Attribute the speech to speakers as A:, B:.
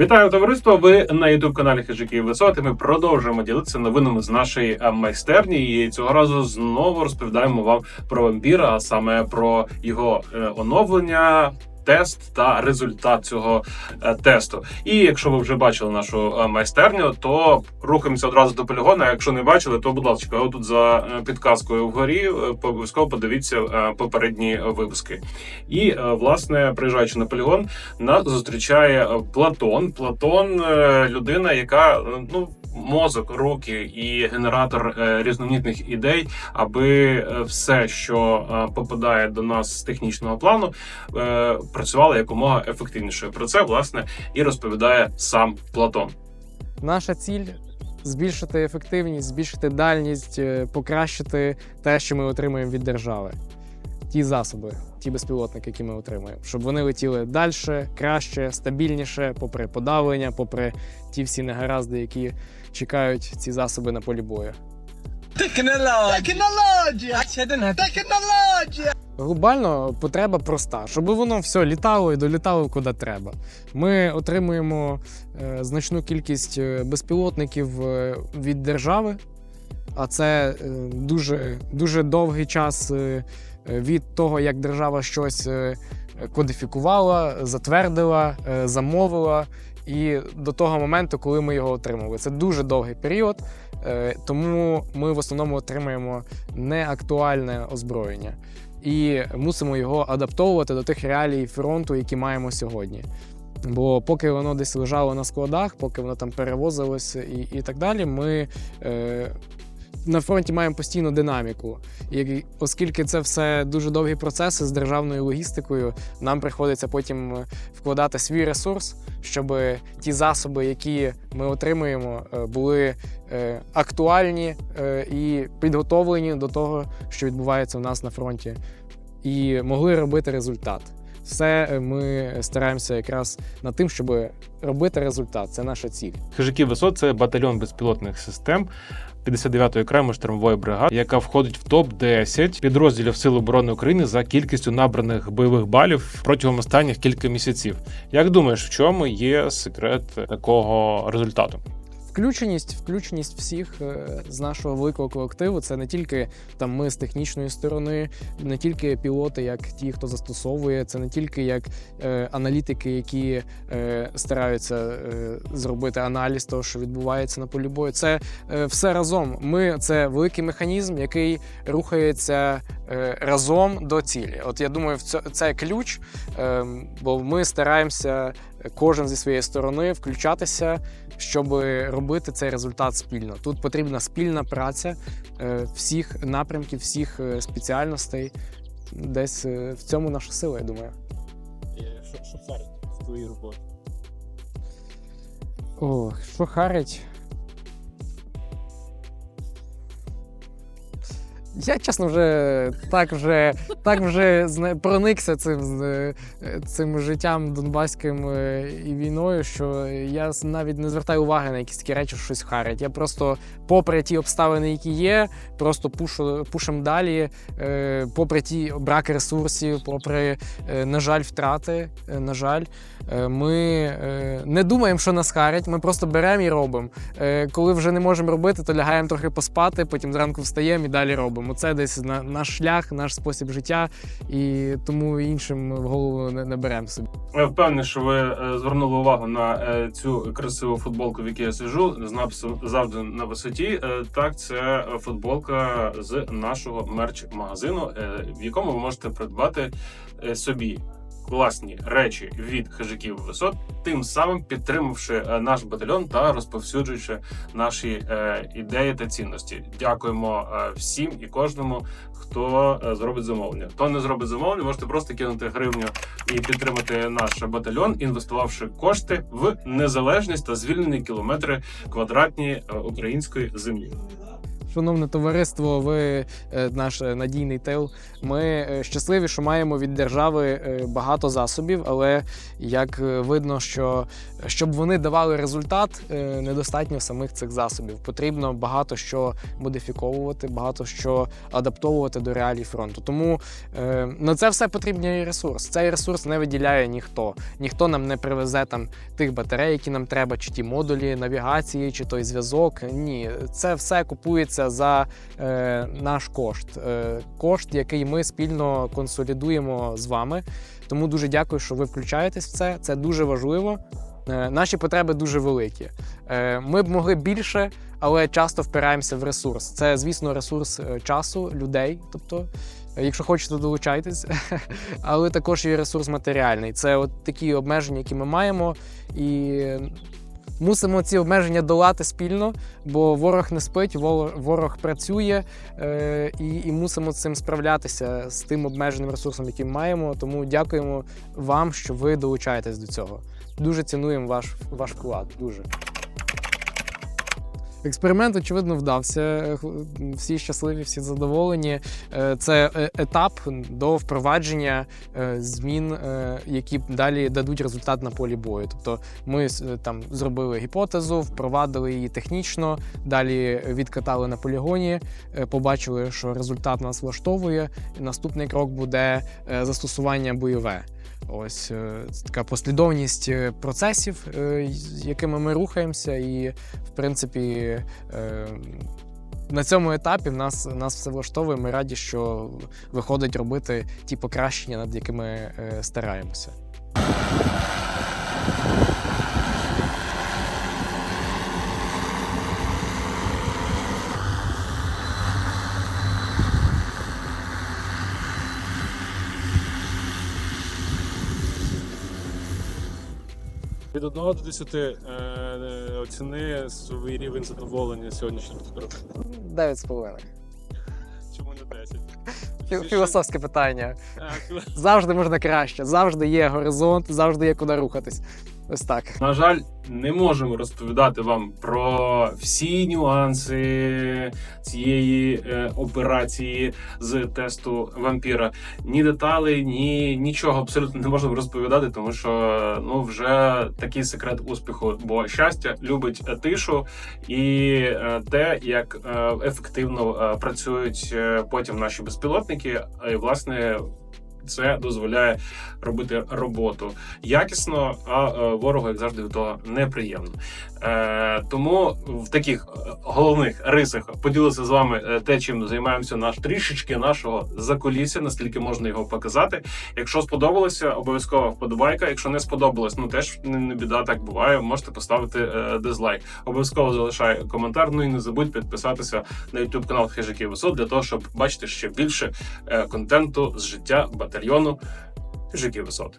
A: Вітаю товариство! Ви на youtube каналі Хижики Висоти. Ми продовжуємо ділитися новинами з нашої е, майстерні. І цього разу знову розповідаємо вам про вампіра, а саме про його е, оновлення. Тест та результат цього е, тесту. І якщо ви вже бачили нашу е, майстерню, то рухаємося одразу до полігона. А Якщо не бачили, то будь ласка, отут за е, підказкою вгорі обов'язково подивіться попередні випуски. І власне, приїжджаючи на полігон, нас зустрічає Платон. Платон людина, яка ну. Мозок, руки і генератор е, різноманітних ідей, аби е, все, що е, попадає до нас з технічного плану, працювало якомога ефективніше. Про це власне і розповідає сам Платон.
B: Наша ціль збільшити ефективність, збільшити дальність, покращити те, що ми отримуємо від держави. Ті засоби, ті безпілотники, які ми отримуємо, щоб вони летіли далі, краще, стабільніше, попри подавлення, попри ті всі негаразди, які чекають ці засоби на полі бою.
C: Технологія! Технологія! Технологія!
B: Глобально потреба проста, щоб воно все літало і долітало куди треба. Ми отримуємо е, значну кількість е, безпілотників е, від держави, а це е, дуже, дуже довгий час від того, як держава щось е, кодифікувала, затвердила, е, замовила, і до того моменту, коли ми його отримали. Це дуже довгий період, е, тому ми в основному отримуємо неактуальне озброєння і мусимо його адаптовувати до тих реалій фронту, які маємо сьогодні. Бо поки воно десь лежало на складах, поки воно там перевозилось і, і так далі, ми е, на фронті маємо постійну динаміку. І оскільки це все дуже довгі процеси з державною логістикою, нам приходиться потім вкладати свій ресурс, щоб ті засоби, які ми отримуємо, е, були е, актуальні е, і підготовлені до того, що відбувається у нас на фронті, і могли робити результат. Все е, ми стараємося якраз над тим, щоб робити результат. Це наша ціль.
A: Хижаки висот це батальйон безпілотних систем 59-ї окремої штурмової бригади, яка входить в топ 10 підрозділів Сил оборони України за кількістю набраних бойових балів протягом останніх кілька місяців. Як думаєш, в чому є секрет такого результату?
B: Включеність, включеність всіх е, з нашого великого колективу. Це не тільки там ми з технічної сторони, не тільки пілоти, як ті, хто застосовує, це не тільки як е, аналітики, які е, стараються е, зробити аналіз того, що відбувається на полі бою. Це е, все разом. Ми це великий механізм, який рухається е, разом до цілі. От я думаю, це ключ, е, бо ми стараємося кожен зі своєї сторони включатися, щоб робити цей результат спільно. Тут потрібна спільна праця е, всіх напрямків, всіх е, спеціальностей. Десь е, в цьому наша сила, я думаю.
A: Що, фарить в твоїй роботі?
B: Ох, що харить? Я чесно вже так вже так вже проникся цим, е, цим життям донбаським е, і війною, що я навіть не звертаю уваги на якісь такі речі, що щось харять. Я просто, попри ті обставини, які є, просто пушу, пушим далі, е, попри ті брак ресурсів, попри, на жаль, втрати. На жаль, ми не думаємо, що нас харять, ми просто беремо і робимо. Коли вже не можемо робити, то лягаємо трохи поспати, потім зранку встаємо і далі робимо. Це десь наш шлях, наш спосіб життя, і тому іншим в голову не, не беремо собі.
A: Я впевнений, що ви е, звернули увагу на е, цю красиву футболку, в якій я сижу, з написом завжди на висоті. Е, Так, це футболка з нашого мерч-магазину, в якому ви можете придбати собі. Класні речі від хижаків висот, тим самим підтримавши е, наш батальйон та розповсюджуючи наші е, ідеї та цінності. Дякуємо е, всім і кожному, хто зробить замовлення. Хто не зробить замовлення, можете просто кинути гривню і підтримати наш батальйон, інвестувавши кошти в незалежність та звільнені кілометри квадратні української землі.
B: Шановне товариство, ви е, наш е, надійний тил. Ми е, щасливі, що маємо від держави багато засобів, але як видно, що щоб вони давали результат, недостатньо самих цих засобів. Потрібно багато що модифіковувати, багато що адаптовувати до реалій фронту. Тому на це все потрібний ресурс. Цей ресурс не виділяє ніхто. Ніхто нам не привезе там тих батарей, які нам треба, чи ті модулі навігації, чи той зв'язок. Ні, це все купується за е, наш кошт. Е, кошт, який ми спільно консолідуємо з вами. Тому дуже дякую, що ви включаєтесь в це. Це дуже важливо. Е, Наші потреби дуже великі. Е, Ми б могли більше, але часто впираємося в ресурс. Це, звісно, ресурс е, часу, людей. Тобто, якщо хочете, долучайтесь, але також і ресурс матеріальний. Це от такі обмеження, які ми маємо, і мусимо ці обмеження долати спільно, бо ворог не спить, ворог, працює, е, і, і мусимо цим справлятися з тим обмеженим ресурсом, який маємо. Тому дякуємо вам, що ви долучаєтесь до цього. Дуже цінуємо ваш, ваш вклад. Дуже. Експеримент, очевидно, вдався. Всі щасливі, всі задоволені. Е, Це е, етап до впровадження е, змін, які далі дадуть результат на полі бою. Тобто ми там зробили гіпотезу, впровадили її технічно, далі відкатали на полігоні, побачили, що результат нас влаштовує. Наступний крок буде застосування бойове. Ось е, така послідовність е, процесів, е, якими ми рухаємося, і в принципі. На цьому етапі нас, нас все влаштовує. Ми раді, що виходить робити ті покращення, над якими стараємося.
A: Від 1 до 10 е, оціни свій рівень задоволення сьогоднішнім
B: з половиною.
A: Чому не 10?
B: Фі- Філософське питання. Завжди можна краще, завжди є горизонт, завжди є куди рухатись. Ось так.
A: На жаль, не можемо розповідати вам про всі нюанси цієї е, операції з тесту вампіра. Ні деталей, ні нічого абсолютно не можемо розповідати, тому що ну вже такий секрет успіху. Бо щастя любить е, тишу і е, те, як е, ефективно е, працюють е, потім наші безпілотники. І власне це дозволяє робити роботу якісно, а е, ворогу, як завжди, від того неприємно. Е, тому в таких е, головних рисах поділитися з вами те, чим займаємося наш трішечки нашого закулісся, наскільки можна його показати. Якщо сподобалося, обов'язково вподобайка. Якщо не сподобалось, ну теж не, біда, так буває. Можете поставити дизлайк. Обов'язково залишай коментар. Ну і не забудь підписатися на YouTube канал Хижаки Висот для того, щоб бачити ще більше контенту з життя батальйону Хижаки Висот.